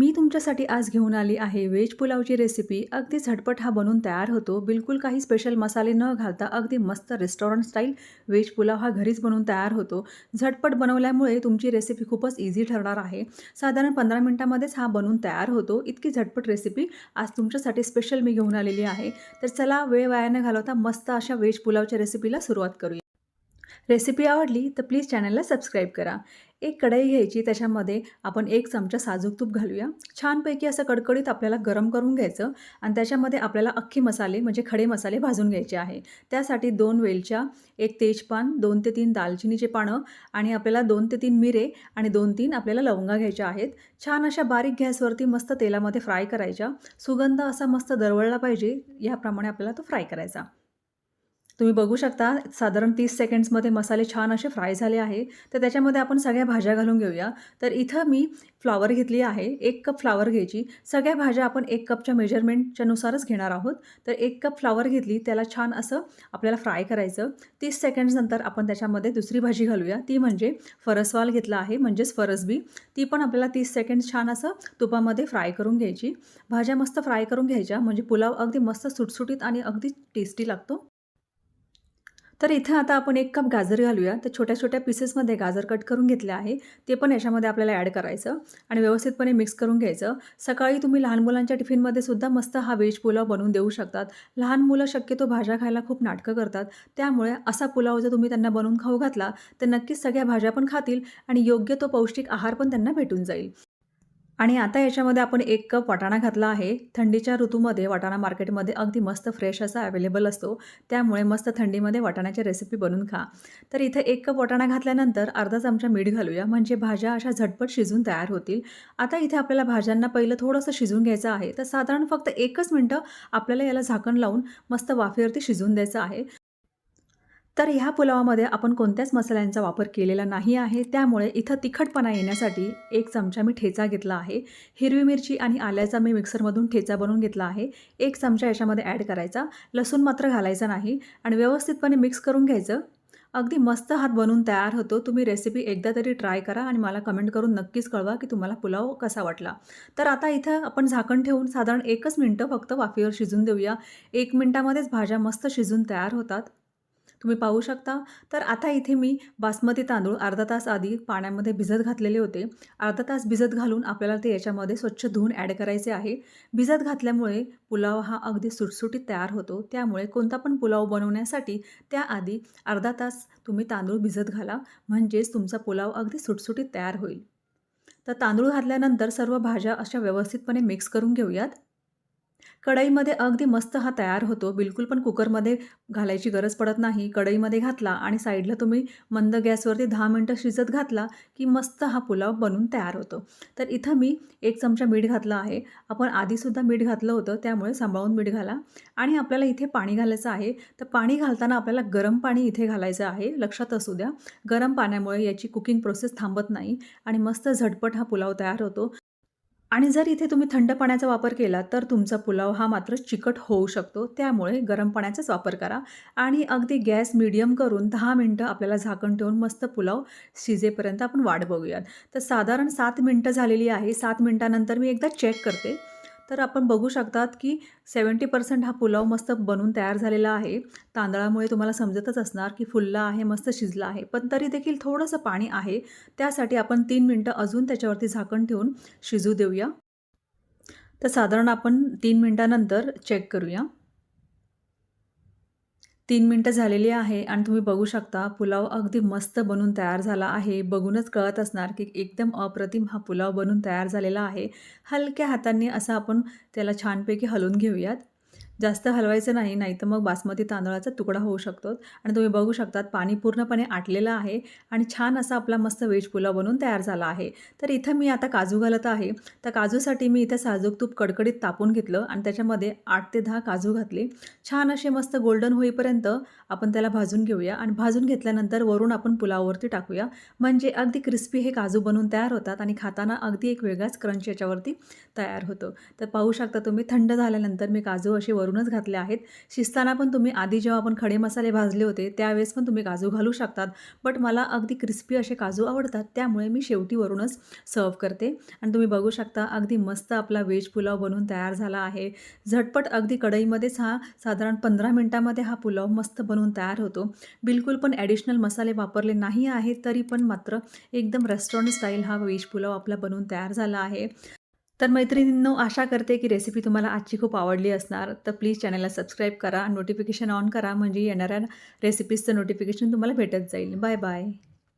मी तुमच्यासाठी आज घेऊन आली आहे व्हेज पुलावची रेसिपी अगदी झटपट हा बनून तयार होतो. बिलकुल काही स्पेशल मसाले न घालता अगदी मस्त रेस्टॉरंट स्टाईल व्हेज पुलाव हा घरीच बनवून तयार होतो. झटपट बनवल्यामुळे तुमची रेसिपी खूपच इझी ठरणार आहे. साधारण पंधरा मिनटामध्येच हा बनवून तयार होतो. इतकी झटपट रेसिपी आज तुमच्यासाठी स्पेशल मी घेऊन आलेली आहे. तर चला वेळ वाया न घालवता मस्त अशा व्हेज पुलावच्या रेसिपीला सुरुवात करूया. रेसिपी आवडली तर प्लीज चॅनलला सबस्क्राईब करा. एक कढई घ्यायची त्याच्यामध्ये आपण एक चमचा साजूक तूप घालूया. छानपैकी असं कडकडीत आपल्याला गरम करून घ्यायचं आणि त्याच्यामध्ये आपल्याला अख्खी मसाले म्हणजे खडे मसाले भाजून घ्यायचे आहे. त्यासाठी दोन वेलच्या एक तेजपान दोन ते तीन दालचिनीचे पानं आणि आपल्याला दोन ते तीन मिरे आणि दोन तीन आपल्याला लवंगा घ्यायच्या आहेत. छान अशा बारीक गॅसवरती मस्त तेलामध्ये फ्राय करायच्या. सुगंध असा मस्त दरवळला पाहिजे याप्रमाणे आपल्याला तो फ्राय करायचा. तुम्ही बघू शकता साधारण तीस सेकंड्समध्ये मसाले छान असे फ्राय झाले आहे. तर त्याच्यामध्ये आपण सगळ्या भाज्या घालून घेऊया. तर इथं मी फ्लावर घेतली आहे एक कप फ्लावर घ्यायची. सगळ्या भाज्या आपण एक कपच्या मेजरमेंटच्यानुसारच घेणार आहोत. तर एक कप फ्लावर घेतली त्याला छान असं आपल्याला फ्राय करायचं. तीस सेकंड्सनंतर आपण त्याच्यामध्ये दुसरी भाजी घालूया. ती म्हणजे फरसवाल घेतला आहे म्हणजेच फरसबी. ती पण आपल्याला तीस सेकंड्स छान असं तुपामध्ये फ्राय करून घ्यायची. भाज्या मस्त फ्राय करून घ्यायच्या म्हणजे पुलाव अगदी मस्त सुटसुटीत आणि अगदी टेस्टी लागतो. तर इथं आता आपण एक कप गाजर घालूया. तर छोट्या छोट्या पीसेसमध्ये गाजर कट करून घेतले आहे. ते पण याच्यामध्ये आपल्याला ॲड करायचं आणि व्यवस्थितपणे मिक्स करून घ्यायचं. सकाळी तुम्ही लहान मुलांच्या टिफिनमध्ये सुद्धा मस्त हा व्हेज पुलाव बनवून देऊ शकतात. लहान मुलं शक्यतो भाज्या खायला खूप नाटकं करतात. त्यामुळे असा पुलाव जर तुम्ही त्यांना बनवून खाऊ घातला तर नक्कीच सगळ्या भाज्या पण खातील आणि योग्य तो पौष्टिक आहार पण त्यांना भेटून जाईल. आणि आता याच्यामध्ये आपण एक कप वाटाणा घातला आहे. थंडीच्या ऋतूमध्ये वाटाणा मार्केटमध्ये अगदी मस्त फ्रेश असा अवेलेबल असतो. त्यामुळे मस्त थंडीमध्ये वाटाण्याची रेसिपी बनवून खा. तर इथं एक कप वाटाणा घातल्यानंतर अर्धा चमचा मीठ घालूया. म्हणजे भाज्या अशा झटपट शिजून तयार होतील. आता इथे आपल्याला भाज्यांना पहिलं थोडंसं शिजून घ्यायचं आहे. तर साधारण फक्त एकच मिनटं आपल्याला याला झाकण लावून मस्त वाफेवरती शिजून द्यायचं आहे. तर ह्या पुलावामध्ये आपण कोणत्याच मसाल्यांचा वापर केलेला नाही आहे. त्यामुळे इथं तिखटपणा येण्यासाठी एक चमचा मी ठेचा घेतला आहे. हिरवी मिरची आणि आल्याचा मी मिक्सरमधून ठेचा बनवून घेतला आहे. एक चमचा याच्यामध्ये ॲड करायचा. लसूण मात्र घालायचा नाही आणि व्यवस्थितपणे मिक्स करून घ्यायचं. अगदी मस्त हात बनवून तयार होतो. तुम्ही रेसिपी एकदा तरी ट्राय करा आणि मला कमेंट करून नक्कीच कळवा की तुम्हाला पुलाव कसा वाटला. तर आता इथं आपण झाकण ठेवून साधारण एकच मिनटं फक्त वाफेवर शिजून देऊया. एक मिनटामध्येच भाज्या मस्त शिजून तयार होतात. तुम्ही पाहू शकता. तर आता इथे मी बासमती तांदूळ अर्धा तास आधी पाण्यामध्ये भिजत घातलेले होते. अर्धा तास भिजत घालून आपल्याला ते याच्यामध्ये स्वच्छ धुवून ॲड करायचे आहे. भिजत घातल्यामुळे पुलाव हा अगदी सुटसुटीत तयार होतो. त्यामुळे कोणता पण पुलाव बनवण्यासाठी त्याआधी अर्धा तास तुम्ही तांदूळ भिजत घाला. म्हणजेच तुमचा पुलाव अगदी सुटसुटीत तयार होईल. तर तांदूळ घातल्यानंतर सर्व भाज्या अशा व्यवस्थितपणे मिक्स करून घेऊयात. कढईमध्ये अगदी मस्त हा तयार होतो. बिलकुल पण कुकरमध्ये घालायची गरज पडत नाही. कढईमध्ये घातला आणि साईडला तुम्ही मंद गॅसवरती दहा मिनटं शिजत घातला की मस्त हा पुलाव बनून तयार होतो. तर इथं मी एक चमचा मीठ घातला आहे. आपण आधीसुद्धा मीठ घातलं होतं त्यामुळे सांभाळून मीठ घाला. आणि आपल्याला इथे पाणी घालायचं आहे. तर पाणी घालताना आपल्याला गरम पाणी इथे घालायचं आहे. लक्षात असू द्या. गरम पाण्यामुळे याची कुकिंग प्रोसेस थांबत नाही आणि मस्त झटपट हा पुलाव तयार होतो. आणि जर इथे तुम्ही थंड पाण्याचा वापर केला तर तुमचा पुलाव हा मात्र चिकट होऊ शकतो. त्यामुळे गरम पाण्याचाच वापर करा. आणि अगदी गॅस मिडियम करून दहा मिनटं आपल्याला झाकण ठेवून मस्त पुलाव शिजेपर्यंत आपण वाट बघूयात. तर साधारण सात मिनटं झालेली आहे. सात मिनटानंतर मी एकदा चेक करते. तर आपण बघू शकतात की सेवन्टी पर्सेंट हा पुलाव मस्त बनून तयार झालेला आहे. तांदळामुळे तुम्हाला समजतच असणार की फुलला आहे मस्त शिजला आहे. पण तरी देखील थोडंसं पाणी आहे. त्यासाठी आपण तीन मिनटं अजून त्याच्यावरती झाकण ठेवून शिजू देऊया. तर साधारण आपण तीन मिनटानंतर चेक करूया. तीन मिनटं झालेली आहे आणि तुम्ही बघू शकता पुलाव अगदी मस्त बनून तयार झाला आहे. बघूनच कळत असणार की एकदम अप्रतिम हा पुलाव बनून तयार झालेला आहे. हलक्या हातांनी असं आपण त्याला छानपैकी हलवून घेऊयात. जास्त हलवायचं नाही नाही तर मग बासमती तांदळाचा तुकडा होऊ शकतो. आणि तुम्ही बघू शकतात पाणी पूर्णपणे आटलेलं आहे आणि छान असा आपला मस्त वेज पुलाव बनून तयार झाला आहे. तर इथं मी आता काजू घालत आहे. तर काजूसाठी मी इथं साजूक तूप कडकडीत तापून घेतलं आणि त्याच्यामध्ये आठ ते दहा काजू घातले. छान असे मस्त गोल्डन होईपर्यंत आपण त्याला भाजून घेऊया आणि भाजून घेतल्यानंतर वरून आपण पुलाववरती टाकूया. म्हणजे अगदी क्रिस्पी हे काजू बनवून तयार होतात आणि खाताना अगदी एक वेगळाच क्रंच याच्यावरती तयार होतो. तर पाहू शकता तुम्ही थंड झाल्यानंतर मी काजू असे वरून करूनच घातले आहेत. शिजताना पण तुम्ही आधी जेव्हा आपण खडे मसाले भाजले होते त्यावेळेस पण तुम्ही काजू घालू शकतात. बट मला अगदी क्रिस्पी असे काजू आवडतात त्यामुळे मी शेवटीवरूनच सर्व्ह सर्व करते. आणि तुम्ही बघू शकता अगदी मस्त आपला व्हेज पुलाव बनवून तयार झाला आहे. झटपट अगदी कढईमध्येच हा साधारण पंधरा मिनटामध्ये हा पुलाव मस्त बनवून तयार होतो. बिलकुल पण ॲडिशनल मसाले वापरले नाही आहेत तरी पण मात्र एकदम रेस्टॉरंट स्टाईल हा व्हेज पुलाव आपला बनवून तयार झाला आहे. तर मैत्रिणींनो आशा करते की रेसिपी तुम्हाला आजची खूप आवडली असणार. तर प्लीज चॅनलला सबस्क्राईब करा नोटिफिकेशन ऑन करा म्हणजे येणाऱ्या रेसिपीजचं नोटिफिकेशन तुम्हाला भेटत जाईल. Bye bye